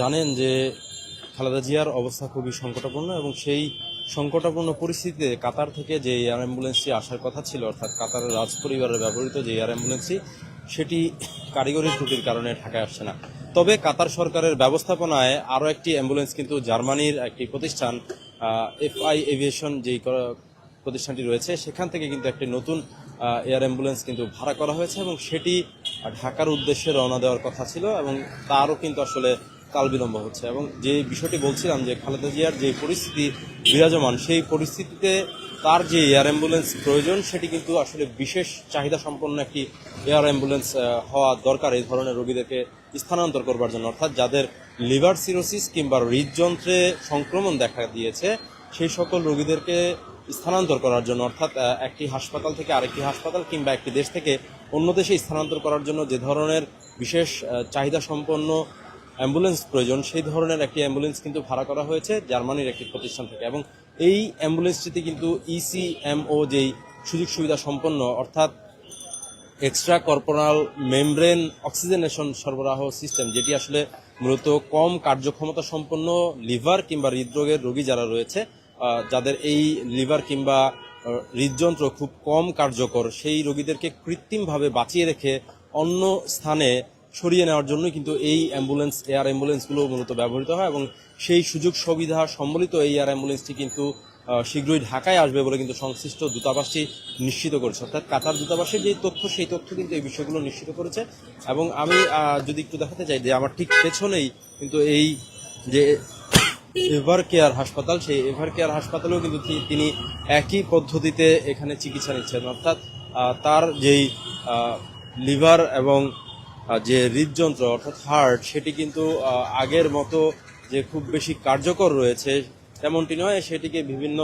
জানেন যে খালেদা জিয়ার অবস্থা খুবই সংকটাপন্ন এবং সেই সংকটাপন্ন পরিস্থিতিতে কাতার থেকে যে এয়ার অ্যাম্বুলেন্সটি আসার কথা ছিল, অর্থাৎ কাতারের রাজ পরিবারের ব্যবহৃত যে এয়ার অ্যাম্বুলেন্সটি, সেটি কারিগরি ত্রুটির কারণে ঢাকায় আসছে না। তবে কাতার সরকারের ব্যবস্থাপনায় আরও একটি অ্যাম্বুলেন্স কিন্তু জার্মানির একটি প্রতিষ্ঠান এফআই এভিয়েশন যেই প্রতিষ্ঠানটি রয়েছে, সেখান থেকে কিন্তু একটি নতুন এয়ার অ্যাম্বুলেন্স কিন্তু ভাড়া করা হয়েছে এবং সেটি ঢাকার উদ্দেশ্যে রওনা দেওয়ার কথা ছিল এবং তারও কিন্তু আসলে কাল বিলম্ব হচ্ছে এবং যে বিষয়টি বলছিলাম যে খালেদা জিয়ার যে পরিস্থিতি বিরাজমান, সেই পরিস্থিতিতে তার যে এয়ার অ্যাম্বুলেন্স প্রয়োজন, সেটি কিন্তু আসলে বিশেষ চাহিদা সম্পন্ন একটি এয়ার অ্যাম্বুলেন্স হওয়া দরকার এই ধরনের রোগীদেরকে স্থানান্তর করবার জন্য। অর্থাৎ যাদের লিভার সিরোসিস কিংবা হৃদযন্ত্রে সংক্রমণ দেখা দিয়েছে, সেই সকল রোগীদেরকে স্থানান্তর করার জন্য, অর্থাৎ একটি হাসপাতাল থেকে আরেকটি হাসপাতাল কিংবা একটি দেশ থেকে অন্য দেশে স্থানান্তর করার জন্য যে ধরনের বিশেষ চাহিদা সম্পন্ন অ্যাম্বুলেন্স প্রয়োজন, সেই ধরনের একটি অ্যাম্বুলেন্স কিন্তু ভাড়া করা হয়েছে জার্মানির একটি প্রতিষ্ঠান থেকে। এবং এই অ্যাম্বুলেন্সটিতে কিন্তু E ইসিএমও যেই সুযোগ সুবিধা সম্পন্ন, অর্থাৎ এক্সট্রা কর্পোরাল মেমব্রেন অক্সিজেনেশন সরবরাহ সিস্টেম যেটি আসলে মূলত কম কার্যক্ষমতা সম্পন্ন লিভার কিংবা হৃদরোগের রোগী যারা রয়েছে যাদের এই লিভার কিংবা হৃদযন্ত্র খুব কম কার্যকর, সেই রোগীদেরকে কৃত্রিমভাবে বাঁচিয়ে রেখে অন্য স্থানে সরিয়ে নেওয়ার জন্য কিন্তু এই অ্যাম্বুলেন্স, এয়ার অ্যাম্বুলেন্সগুলো মূলত ব্যবহৃত হয় এবং সেই সুযোগ সুবিধা সম্বলিত এই এয়ার অ্যাম্বুলেন্সটি কিন্তু শীঘ্রই ঢাকায় আসবে বলে কিন্তু সংশ্লিষ্ট দূতাবাসটি নিশ্চিত করেছে। অর্থাৎ কাতার দূতাবাসের যে তথ্য, সেই তথ্য কিন্তু এই বিষয়গুলো নিশ্চিত করেছে এবং আমি যদি একটু দেখাতে চাই যে আমার ঠিক পেছনেই কিন্তু এই যে এভার কেয়ার হাসপাতাল, সেই এভার কেয়ার হাসপাতালেও কিন্তু তিনি একই পদ্ধতিতে এখানে চিকিৎসা নিচ্ছেন। অর্থাৎ তার যেই লিভার এবং যে হৃদযন্ত্র অর্থাৎ হার্ট, সেটি কিন্তু আগের মতো যে খুব বেশি কার্যকর রয়েছে, তেমনটি নয়। সেটিকে বিভিন্ন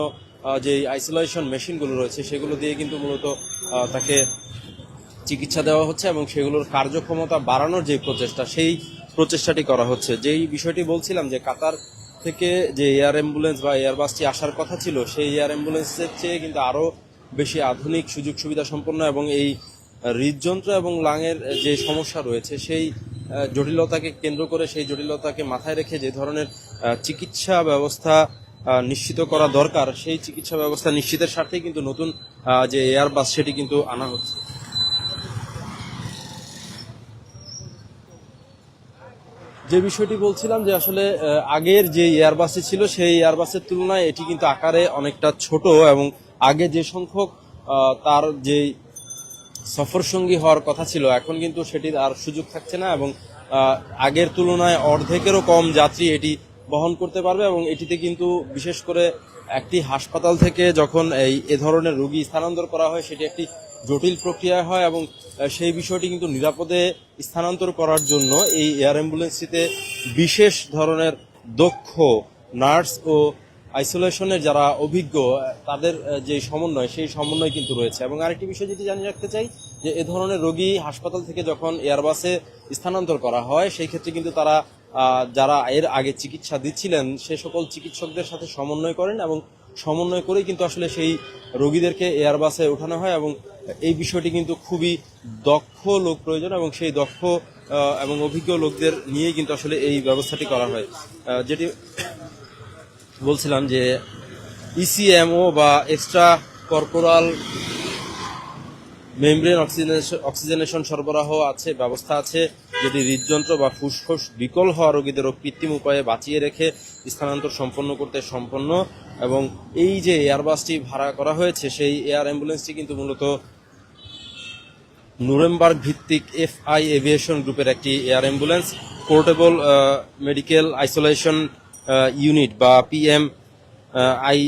যে আইসোলেশন মেশিনগুলো রয়েছে, সেগুলো দিয়ে কিন্তু মূলত তাকে চিকিৎসা দেওয়া হচ্ছে এবং সেগুলোর কার্যক্ষমতা বাড়ানোর যে প্রচেষ্টা, সেই প্রচেষ্টাটি করা হচ্ছে। যেই বিষয়টি বলছিলাম যে কাতার থেকে যে এয়ার অ্যাম্বুলেন্স বা এয়ারবাসটি আসার কথা ছিল, সেই এয়ার অ্যাম্বুলেন্সের চেয়ে কিন্তু আরও বেশি আধুনিক সুযোগ সুবিধা সম্পন্ন এবং এই হৃদযন্ত্র এবং লাঙের যে সমস্যা রয়েছে, সেই জটিলতাকে কেন্দ্র করে সেই জটিলতাকে মাথায় রেখে যে ধরনের চিকিৎসা ব্যবস্থা নিশ্চিত করা দরকার, সেই চিকিৎসা ব্যবস্থা নিশ্চিতের স্বার্থেই কিন্তু নতুন যে এয়ারবাস সেটি কিন্তু আনা হচ্ছে। যে বিষয়টি বলছিলাম যে আসলে আগের যে এয়ারবাসে ছিল, সেই এয়ারবাসের তুলনায় এটি কিন্তু আকারে অনেকটা ছোট এবং আগে যে সংখ্যক তার যে সফর সঙ্গী হওয়ার কথা ছিল। এখন কিন্তু সেটির আর সুযোগ থাকছে না এবং আগের তুলনায় অর্ধেকেরও কম যাত্রী এটি বহন করতে পারবে এবং এটিতে কিন্তু বিশেষ করে একটি হাসপাতাল থেকে যখন এই, এ ধরনের রোগী স্থানান্তর করা হয়, সেটি একটি জটিল প্রক্রিয়া হয় এবং সেই বিষয়টি কিন্তু নিরাপদে স্থানান্তর করার জন্য এই এয়ার অ্যাম্বুলেন্সটিতে বিশেষ ধরনের দক্ষ নার্স ও আইসোলেশনের যারা অভিজ্ঞ, তাদের যে সমন্বয়, সেই সমন্বয় কিন্তু রয়েছে। এবং আরেকটি বিষয় যেটি জানিয়ে রাখতে চাই, যে এ ধরনের রোগী হাসপাতাল থেকে যখন এয়ারবাসে স্থানান্তর করা হয়, সেই ক্ষেত্রে কিন্তু তারা যারা এর আগে চিকিৎসা দিচ্ছিলেন, সে সকল চিকিৎসকদের সাথে সমন্বয় করেন এবং সমন্বয় করেই কিন্তু আসলে সেই রোগীদেরকে এয়ারবাসে ওঠানো হয় এবং এই বিষয়টি কিন্তু খুবই দক্ষ লোক প্রয়োজন এবং সেই দক্ষ এবং অভিজ্ঞ লোকদের নিয়েই কিন্তু আসলে এই ব্যবস্থাটি করা হয়। যেটি বলছিলাম যে ইসিএমও বা extra corporeal membrane oxygenation oxygenation সরবরাহ আছে, ব্যবস্থা আছে। যেটি হৃদযন্ত্র বা ফুসফুস বিকল হওয়া রোগীদেরও কৃত্রিম উপায়ে বাঁচিয়ে রেখে স্থানান্তর সম্পন্ন করতে সম্পন্ন এবং এই যে এয়ারবাসটি ভাড়া করা হয়েছে, সেই এয়ার অ্যাম্বুলেন্সটি কিন্তু মূলত নুরেমবার্গ ভিত্তিক এফআই এভিয়েশন গ্রুপের একটি air ambulance, portable medical, isolation unit বা পিএম আই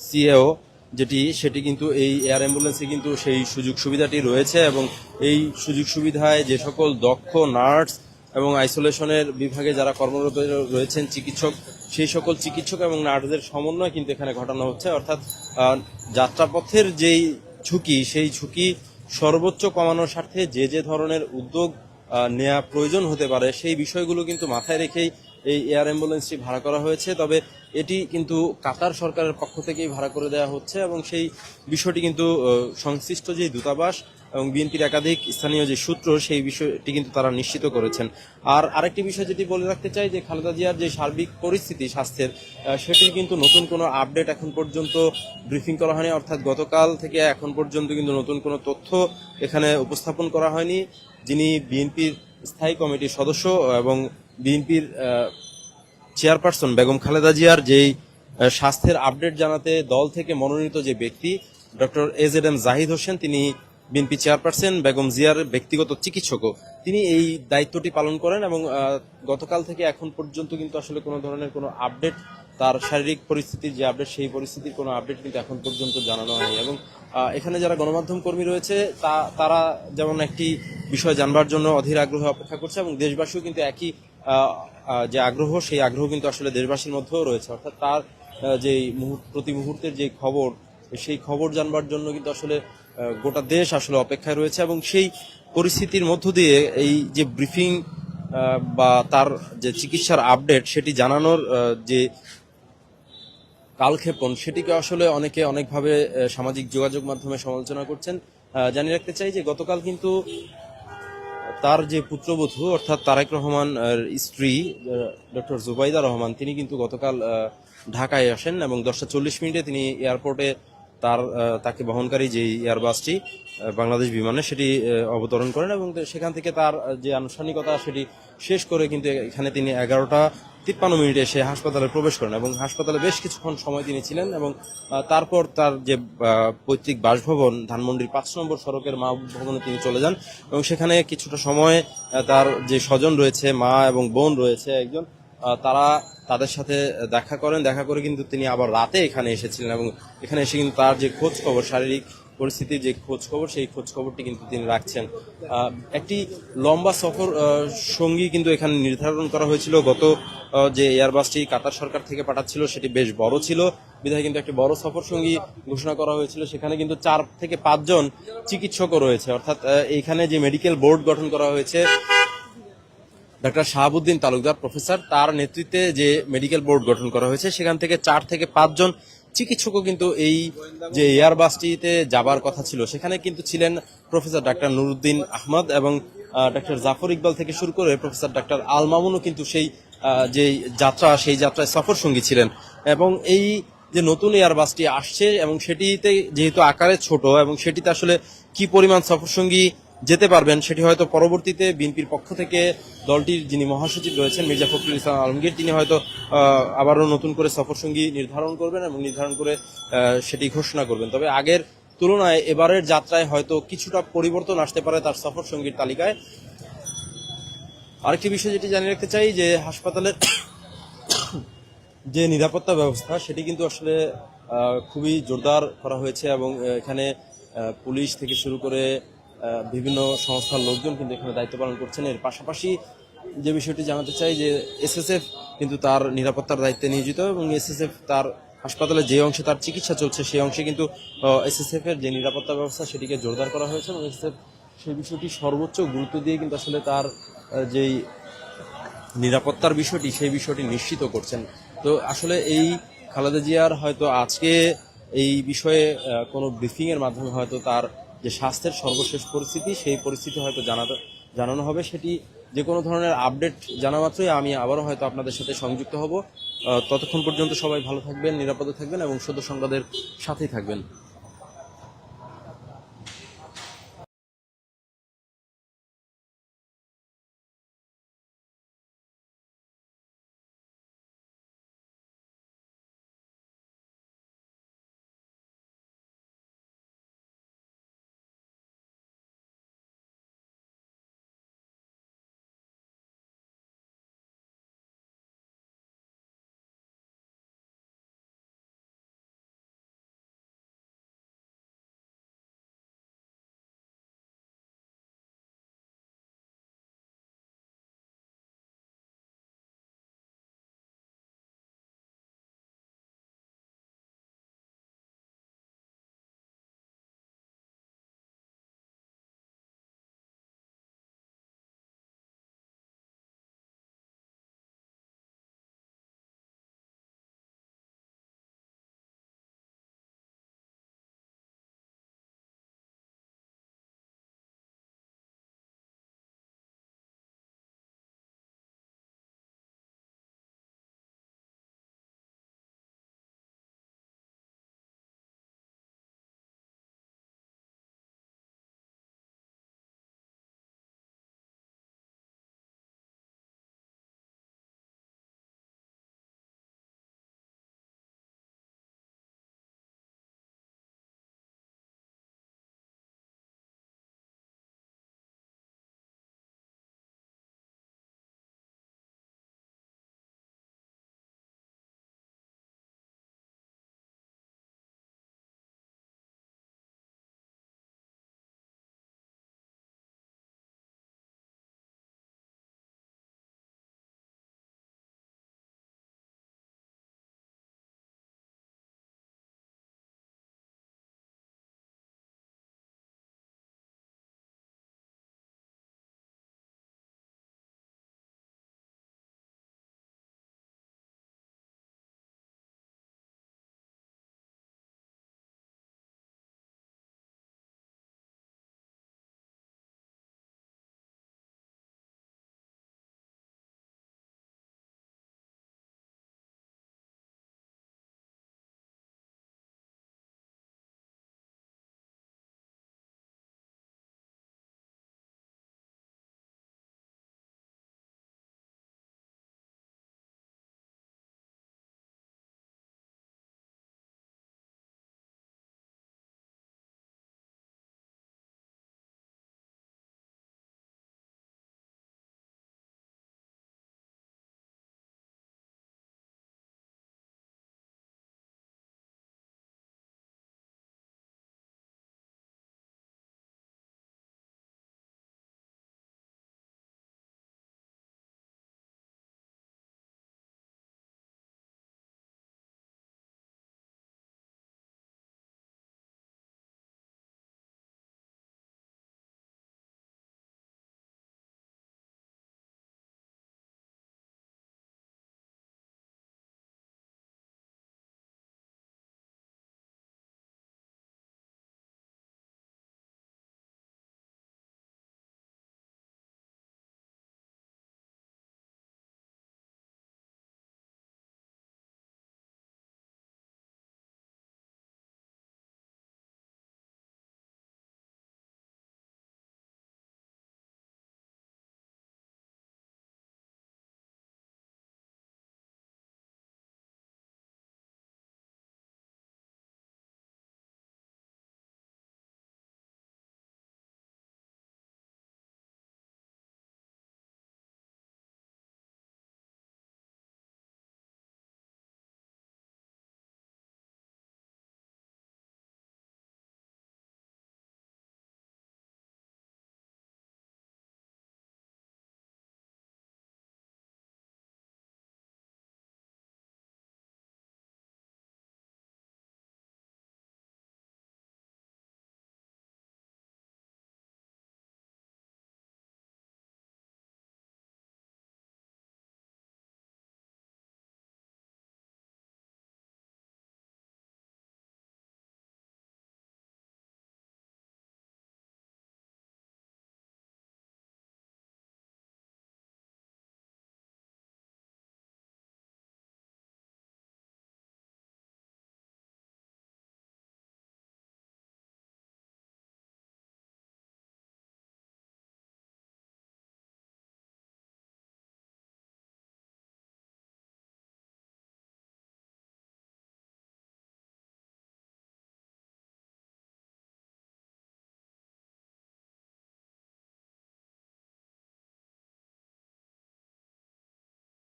সিএও যেটি, সেটি কিন্তু এই এয়ার অ্যাম্বুলেন্সে কিন্তু সেই সুযোগ সুবিধাটি রয়েছে এবং এই সুযোগ সুবিধায় যে সকল দক্ষ নার্স এবং আইসোলেশনের বিভাগে যারা কর্মরত রয়েছেন চিকিৎসক, সেই সকল চিকিৎসক এবং নার্সদের সমন্বয় কিন্তু এখানে ঘটানো হচ্ছে। অর্থাৎ যাত্রাপথের যেই ঝুঁকি, সেই ঝুঁকি সর্বোচ্চ কমানোর স্বার্থে যে যে ধরনের উদ্যোগ নেওয়া প্রয়োজন হতে পারে, সেই বিষয়গুলো কিন্তু মাথায় রেখেই এই এয়ার অ্যাম্বুলেন্সটি ভাড়া করা হয়েছে। তবে এটি কিন্তু কাতার সরকারের পক্ষ থেকেই ভাড়া করে দেওয়া হচ্ছে এবং সেই বিষয়টি কিন্তু সংশ্লিষ্ট যে দূতাবাস এবং বিএনপির একাধিক স্থানীয় যে সূত্র, সেই বিষয়টি কিন্তু তারা নিশ্চিত করেছেন। আর আরেকটি বিষয় যেটি বলে রাখতে চাই, যে খালেদা জিয়ার যে সার্বিক পরিস্থিতি, স্বাস্থ্যের সেটির কিন্তু নতুন কোনো আপডেট এখন পর্যন্ত ব্রিফিং করা হয়নি। অর্থাৎ গতকাল থেকে এখন পর্যন্ত কিন্তু নতুন কোনো তথ্য এখানে উপস্থাপন করা হয়নি। যিনি বিএনপির স্থায়ী কমিটির সদস্য এবং বিএনপির চেয়ারপারসন বেগম খালেদা জিয়ার যেই স্বাস্থ্যের আপডেট জানাতে দল থেকে মনোনীত যে ব্যক্তি, doctor AZ M Zahid Hossain, তিনি বিএনপি চেয়ারপারসন বেগম জিয়ার ব্যক্তিগত চিকিৎসকও। তিনি এই দায়িত্বটি পালন করেন এবং গতকাল থেকে এখন পর্যন্ত কিন্তু আসলে কোনো ধরনের কোনো আপডেট তার শারীরিক পরিস্থিতির যে আপডেট, সেই পরিস্থিতির কোনো আপডেট কিন্তু এখন পর্যন্ত জানানো হয়নি। এবং এখানে যারা গণমাধ্যম কর্মী রয়েছে, তা, তারা যেমন একটি বিষয় জানবার জন্য অধীর আগ্রহে অপেক্ষা করছে এবং দেশবাসীও কিন্তু একই যে আগ্রহ, সেই আগ্রহ কিন্তু আসলে দেশবাসীর মধ্যেও রয়েছে। অর্থাৎ তার মুহূর্ত, প্রতি মুহূর্তের যে খবর, সেই খবর জানবার জন্য কিন্তু আসলে গোটা দেশ আসলে অপেক্ষায় রয়েছে এবং সেই পরিস্থিতির মধ্য দিয়ে এই যে ব্রিফিং বা তার যে চিকিৎসার আপডেট, সেটি জানানোর যে কালক্ষেপণ, সেটিকে আসলে অনেকে অনেকভাবে সামাজিক যোগাযোগ মাধ্যমে সমালোচনা করছেন। জানিয়ে রাখতে চাই যে গতকাল কিন্তু তার যে পুত্রবধূ, অর্থাৎ তারেক রহমান স্ত্রী ডক্টর জুবাইদা রহমান, তিনি কিন্তু গতকাল ঢাকায় আসেন এবং দশটা চল্লিশ মিনিটে তিনি এয়ারপোর্টে তার তাকে বহনকারী যে এয়ারবাসটি বাংলাদেশ বিমানে সেটি অবতরণ করেন এবং সেখান থেকে তার যে আনুষ্ঠানিকতা সেটি শেষ করে কিন্তু এখানে তিনি এগারোটা তিপ্পান্ন মিনিটে সে হাসপাতালে প্রবেশ করেন এবং হাসপাতালে বেশ কিছুক্ষণ সময় তিনি ছিলেন এবং তারপর তার যে পৈতৃক বাসভবন, ধানমন্ডির পাঁচ নম্বর সড়কের মা ভবনে তিনি চলে যান এবং সেখানে কিছুটা সময় তার যে স্বজন রয়েছে, মা এবং বোন রয়েছে একজন তারা তাদের সাথে দেখা করেন। দেখা করে কিন্তু তিনি আবার রাতে এখানে এসেছিলেন এবং এখানে এসে কিন্তু তার যে খোঁজ খবর, শারীরিক পরিস্থিতির যে খোঁজ খবর সেই খোঁজ খবরটি কিন্তু তিনি রাখছেন। একটি লম্বা সফর সঙ্গী কিন্তু এখানে নির্ধারণ করা হয়েছিল। গত যে এয়ারবাসটি কাতার সরকার থেকে পাঠাচ্ছিল সেটি বেশ বড় ছিল। বিধায় কিন্তু একটি বড় সফর সঙ্গী ঘোষণা করা হয়েছিল। সেখানে কিন্তু চার থেকে পাঁচজন চিকিৎসকও রয়েছে। অর্থাৎ আহ, এইখানে যে মেডিকেল বোর্ড গঠন করা হয়েছে ডাক্তার শাহাবুদ্দিন তালুকদার প্রফেসর তার নেতৃত্বে যে মেডিকেল বোর্ড গঠন করা হয়েছে সেখান থেকে চার থেকে পাঁচজন চিকিৎসকও কিন্তু এই যে এয়ারবাসটিতে যাবার কথা ছিল, সেখানে কিন্তু ছিলেন প্রফেসর ডাক্তার নুরুদ্দিন আহমদ এবং ডাক্তার জাফর ইকবাল থেকে শুরু করে প্রফেসর ডাক্তার আল মামুনও কিন্তু সেই যে যাত্রা, সেই যাত্রায় সফর সঙ্গী ছিলেন। এবং এই যে নতুন এয়ারবাসটি আসছে এবং সেটিতে যেহেতু আকারে ছোট এবং সেটিতে আসলে কি পরিমাণ সফরসঙ্গী যেতে পারবেন, সেটি হয়তো পরবর্তীতে বিএনপির পক্ষ থেকে দলটির যিনি মহাসচিব রয়েছেন, মির্জা ফখরুল ইসলাম আলমগীর, তিনি হয়তো আবারও নতুন করে সফরসঙ্গী নির্ধারণ করবেন এবং নির্ধারণ করে সেটি ঘোষণা করবেন। তবে আগের তুলনায় এবারের যাত্রায় হয়তো কিছুটা পরিবর্তন আসতে পারে তার সফরসঙ্গীর তালিকায়। আরেকটি বিষয় যেটি জানিয়ে রাখতে চাই, যে হাসপাতালের যে নিরাপত্তা ব্যবস্থা, সেটি কিন্তু আসলে খুবই জোরদার করা হয়েছে এবং এখানে পুলিশ থেকে শুরু করে বিভিন্ন সংস্থার লোকজন কিন্তু এখানে দায়িত্ব পালন করছেন। এর পাশাপাশি যে বিষয়টি জানাতে চাই যে এসএসএফ কিন্তু তার নিরাপত্তার দায়িত্বে নিয়োজিত এবং এসএসএফ তার হাসপাতালে যে অংশে তার চিকিৎসা চলছে সেই অংশে কিন্তু এসএসএফ এর যে নিরাপত্তা ব্যবস্থা সেটিকে জোরদার করা হয়েছে এবং এসএসএফ সেই বিষয়টি সর্বোচ্চ গুরুত্ব দিয়ে কিন্তু আসলে তার যেই নিরাপত্তার বিষয়টি সেই বিষয়টি নিশ্চিত করছেন। তো আসলে এই খালেদা জিয়ার হয়তো আজকে এই বিষয়ে কোনো ব্রিফিংয়ের মাধ্যমে হয়তো তার যে স্বাস্থ্যের সর্বশেষ পরিস্থিতি, সেই পরিস্থিতি হয়তো জানাতে, জানানো হবে। সেটি যে কোনো ধরনের আপডেট জানা মাত্রই আমি আবারও হয়তো আপনাদের সাথে সংযুক্ত হব। ততক্ষণ পর্যন্ত সবাই ভালো থাকবেন, নিরাপদে থাকবেন এবং সদ্য সংবাদের সাথেই থাকবেন।